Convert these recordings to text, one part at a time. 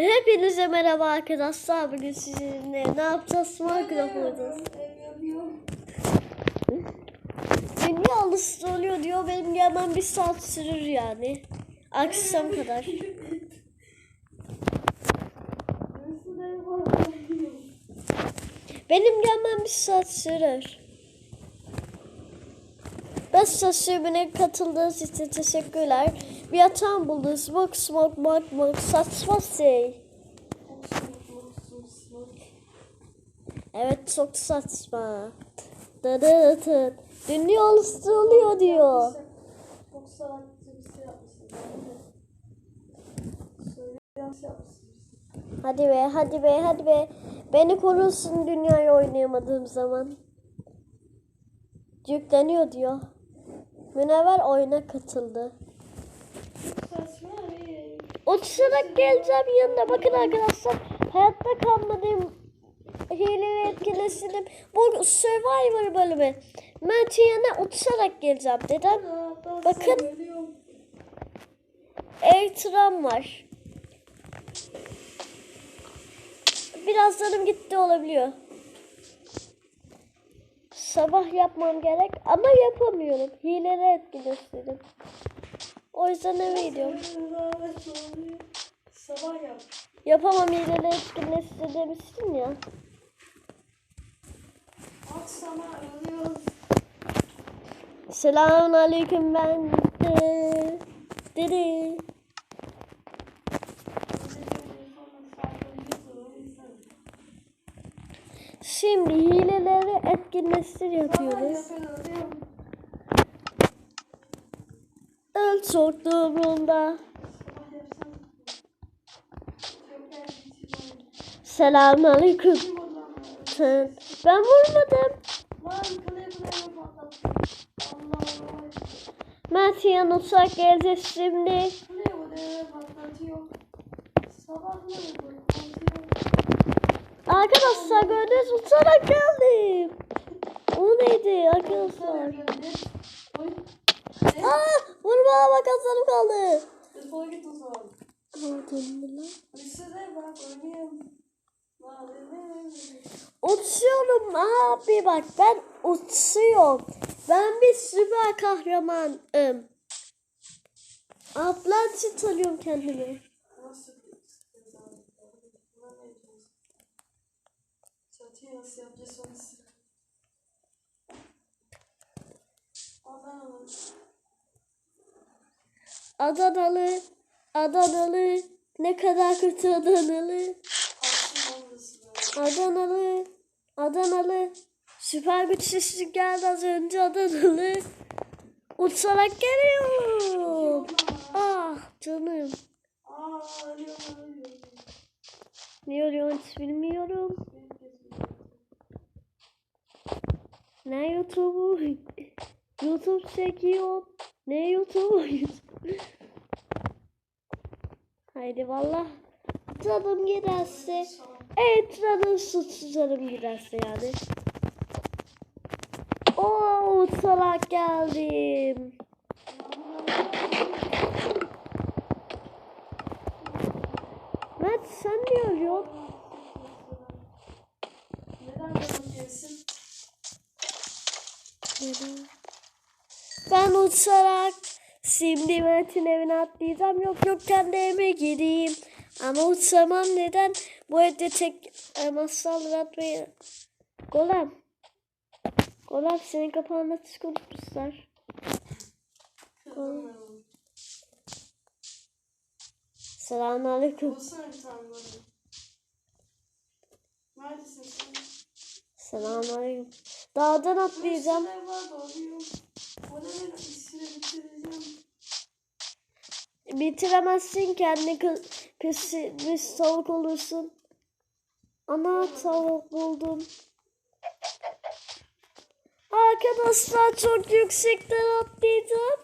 Hepinize merhaba arkadaşlar. Bugün sizinle ne yapacağız? Minecraft oynayacağız. Alısı oluyor diyor. Benim gelmem bir saat sürür yani. Akşam kadar. Benim gelmem bir saat sürür. Best sürümüne katıldığınız için teşekkürler. Bir yatağım buldunuz. Smoke smoke smoke smoke saçma şey. Evet çok saçma. Dı dı dı. Dünya oluyor diyor. Hadi be hadi be hadi be. Beni korusun dünyayı oynayamadığım zaman. Yükleniyor diyor. Münevver oyuna katıldı. Bir Uçarak geleceğim yanına. Bakın arkadaşlar. Hayatta kalmadığım hileli etkileştirdim. Bu Survivor bölümü. Ben yanına uçarak geleceğim. Neden? Bakın. Söylüyorum. Air tram var. Biraz canım gitti olabiliyor. Sabah yapmam gerek ama yapamıyorum. Hileli etkileştirdim. O yüzden eve gidiyorum. Sabah yap. Yapamam hileli etkileştir demiştin ya. Akşama ölüyoruz. Selamun aleyküm ben de. Diri. Şimdi hileleri etkinleştir yapıyoruz. El çok durumda. Selamun aleyküm. Sen- Ben vurmadım. Mert yan uçak geleceğiz şimdi. Arkadaşlar gördünüz uçarak geldim. O neydi arkadaşlar? Aa, vurma bak canım kaldı. Gördün mü lan? Uçuyorum abi bak ben uçuyorum. Ben bir süper kahramanım. Ablan için tanıyorum kendimi. Nasıl? Adanalı. Adanalı, ne kadar kötü Adanalı. Adanalı, Adanalı. Süper güç sesi geldi az önce Adanalı. Uçarak geliyorum. Ah canım. Ne oluyor hiç bilmiyorum. Ne YouTube'u? YouTube çekiyor. Ne YouTube'u? Haydi valla. Canım giderse. Evet canım suçsuz canım giderse yani. Oo salak geldim. Mert sen ne arıyorsun? Neden gelsin? Neden? Ben uçarak şimdi Mert'in evine atlayacağım. Yok yok kendi evime gideyim. Ama uçamam neden? Bu evde tek e, masal atmayı. Golem. Golem senin Selamünaleyküm. Bulsana bir tane bana. Neredesin sen? Selamünaleyküm. Dağdan atlayacağım. Üstüne var da oluyor. O ne ben işini bitireceğim. Bitiremezsin kendi pis, pis tavuk olursun. Ana tavuk buldum. Arkadaşlar çok yüksekten atlayacağım.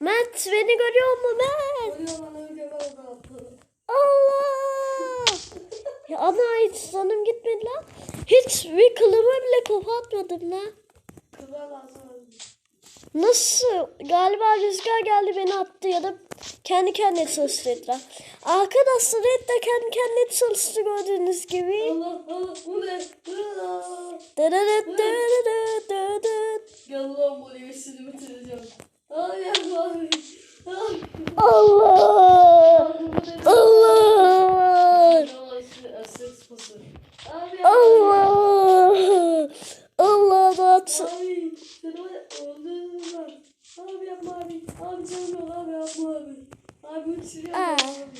Mert beni görüyor mu Mert? Allah! Ya ana hiç canım gitmedi lan. Hiç bir kılımı bile kopartmadım lan. Lazım öldü. Nasıl? Galiba rüzgar geldi beni attı ya da Kendi kendine çalıştı etraf. Arkadaşlar et de kendi kendine çalıştı gördüğünüz gibi. Allah Allah bu ne? Gel lan buraya seni bitireceğim. Ay. Allah! Ne? Allah! Yalan işte esek sıpası. Abi yapma. Allah! Allah da at. Abi seni var ya öldürürler. Abi yapma abi. Abi canım yok abi yapma abi. Abi uçuruyor Aa. abi.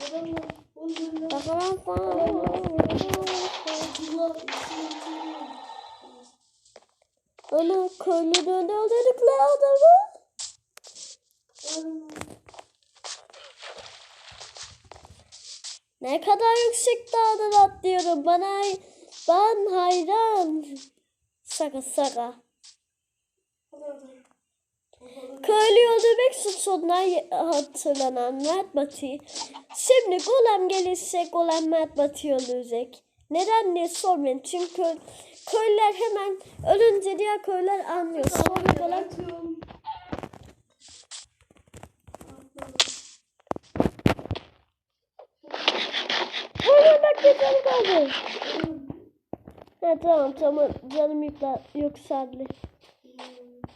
Yalan lan. Öldürürler. Bakalım falan. Allah uçuruyor. Ana köylünün öldürdükleri adamı. Ne kadar yüksek dağdan atlıyorum. Bana ben hayran. Şaka şaka. Köylü öldürmek suçundan hatırlanan Mert Batı'yı. Şimdi Golem gelirse Golem Mert Batı'yı öldürecek. Neden diye sormayın. Çünkü köy- köylüler hemen ölünce diğer köylüler anlıyor. Sonra Golem Hemen bak bir canı kaldı. Ha, tamam tamam canım yükle, yükseldi.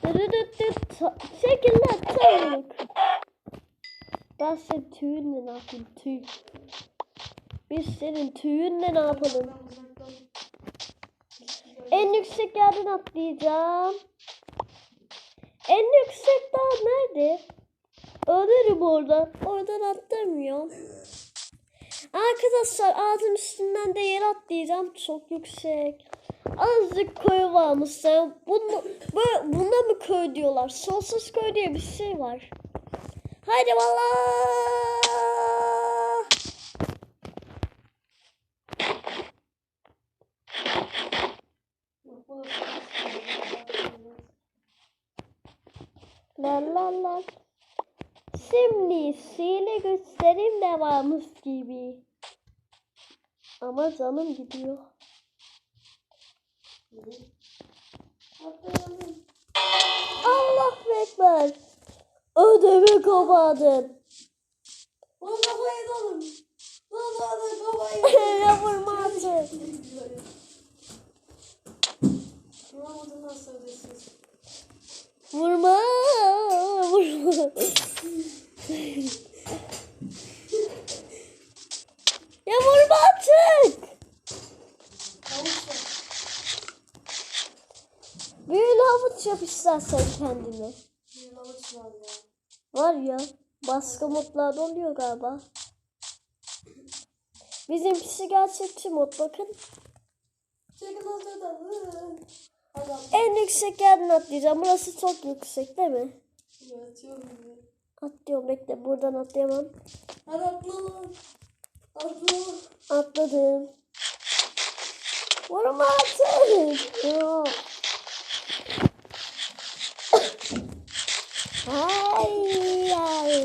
Dırırırt ta- Çekil lan tavuk. Ben senin tüyünle ne yapayım tüy. Biz senin tüyünle ne yapalım? En yüksek yerden atlayacağım. En yüksek dağ nerede? Ölürüm oradan. Oradan atlamıyorum. Arkadaşlar ağzın üstünden de yer atlayacağım. Çok yüksek. Azıcık köy varmış. Bunu, böyle, buna mı köy diyorlar? Sonsuz köy diye bir şey var. Haydi valla. La la la. Şimdi size göstereyim varmış gibi. Ama canım gidiyor. Allah ekber. Ödemi kafayı dalım. Lan lan lan kafayı. ya vurma artık. Vurma. Vurma. ya vurma artık. Kavuşma. Büyülü havuç yap istersen avuç var ya. Başka modlarda oluyor galiba. Bizimkisi gerçekçi mod bakın. En yüksek yerden atlayacağım. Burası çok yüksek değil mi? Gibi. Atlıyorum bekle buradan atlayamam. Hadi atla. Atla. Atladım. Vurma. Yok. Ay ay.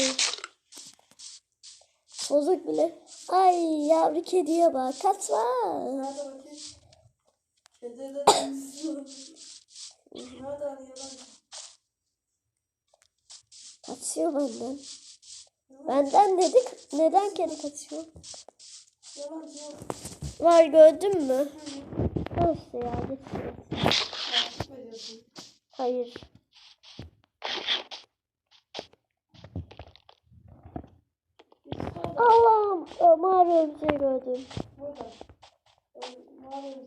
Bozuk bile. Ay yavru kediye bak. Kaçma. Kaçıyor benden. Benden dedik. Neden kedi kaçıyor? Var gördün mü? Nasıl ya? Hayır. Biz kaldık Allah'ım Ömer örümceği gördüm. burada.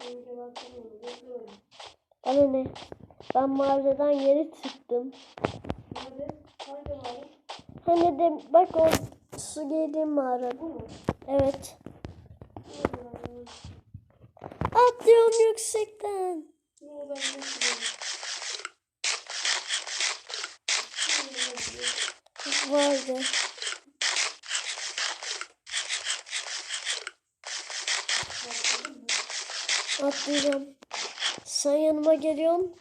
Zemine bakalım. Bekliyorum. Bana ne? Ben mağaradan yeni çıktım. Nerede? Hangi mağara? Hani de bak o su girdiğim mağara. Bu mu? Evet. Atlıyorum yüksekten. Ne gidiyor? Vardı. Bakmadın mı? Atlayacağım. Sen yanıma geliyorsun.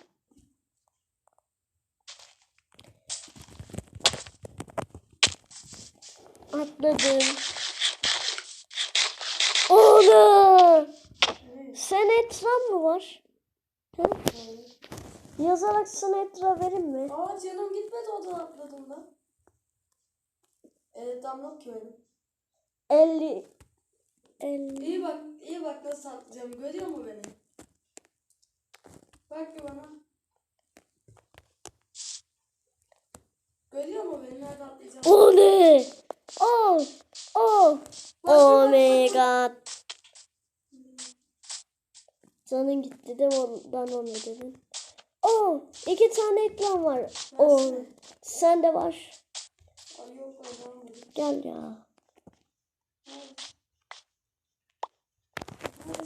Atladım. Ne? Sen etran mı var? Hı? Yazarak sana etra verin mi? Aa canım gitmedi oradan atladım lan. Evet damlat ki benim. 50 50 İyi bak, iyi bak nasıl atlayacağım. Görüyor mu beni? Bak bir bana. Görüyor mu beni? Nerede atlayacağım? O ne? Oh, oh, oh my god. Canın gitti de ondan onu dedim. Oh, iki tane ekran var. Oh, Versene. sende var. Gel ya.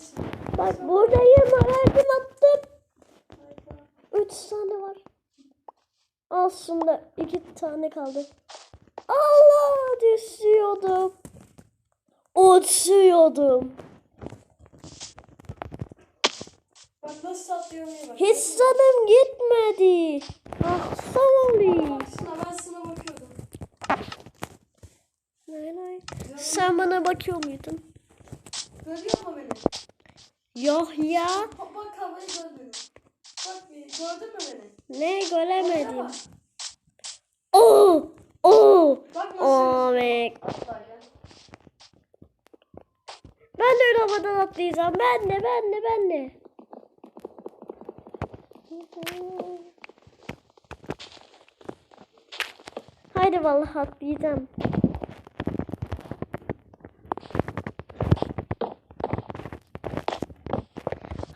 Neredesin? Bak buradayım. Verdim attım. Üç tane var. Aslında iki tane kaldı. Allah düşüyordum. Uçuyordum. Bak nasıl atlıyorum bak. Hiç canım gitmedi. Ah sorry. Baksana ben sana bakıyordum. Nay nay. Canım, Sen bana bakıyor muydun? Görüyor mu beni? Yok ya. Bak, bak havayı görmüyorum. Bak gördün mü beni? Ne göremedim. bak. Oo! Oo! Bak nasıl Oh yürüyor. my. Atlar ya. Ben de öyle havadan atlayacağım. Ben de ben de ben de. Haydi vallahi atlayacağım.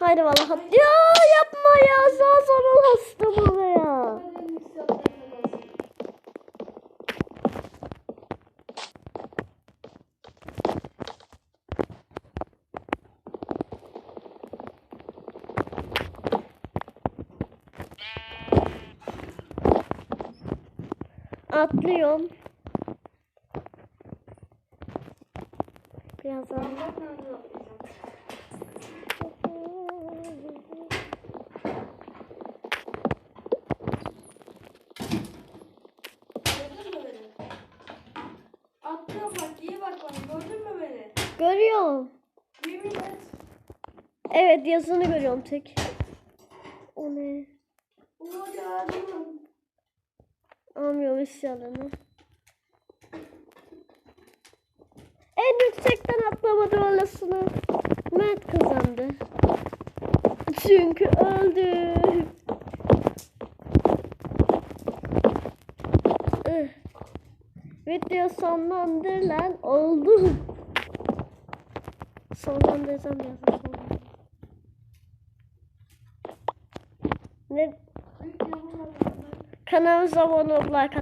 Haydi vallahi at. Ya yapma ya. Sağ sonra iyisi atlayacağım lazım. Atlıyorum. Birazdan. Ben bak nereden atlayacağım. Gördün mü beni? Atlıyorum bak iyi bak bana gördün mü beni? Görüyorum. Evet yazını görüyorum tek. O ne? Almıyorum isyanını. En yüksekten atlamadı olasını. Mert kazandı. Çünkü öldü. Ih. Video sonlandır lan. Oldu. Sonlandıracağım biraz. Sonlandır. Ne? Kanalımıza abone olup like.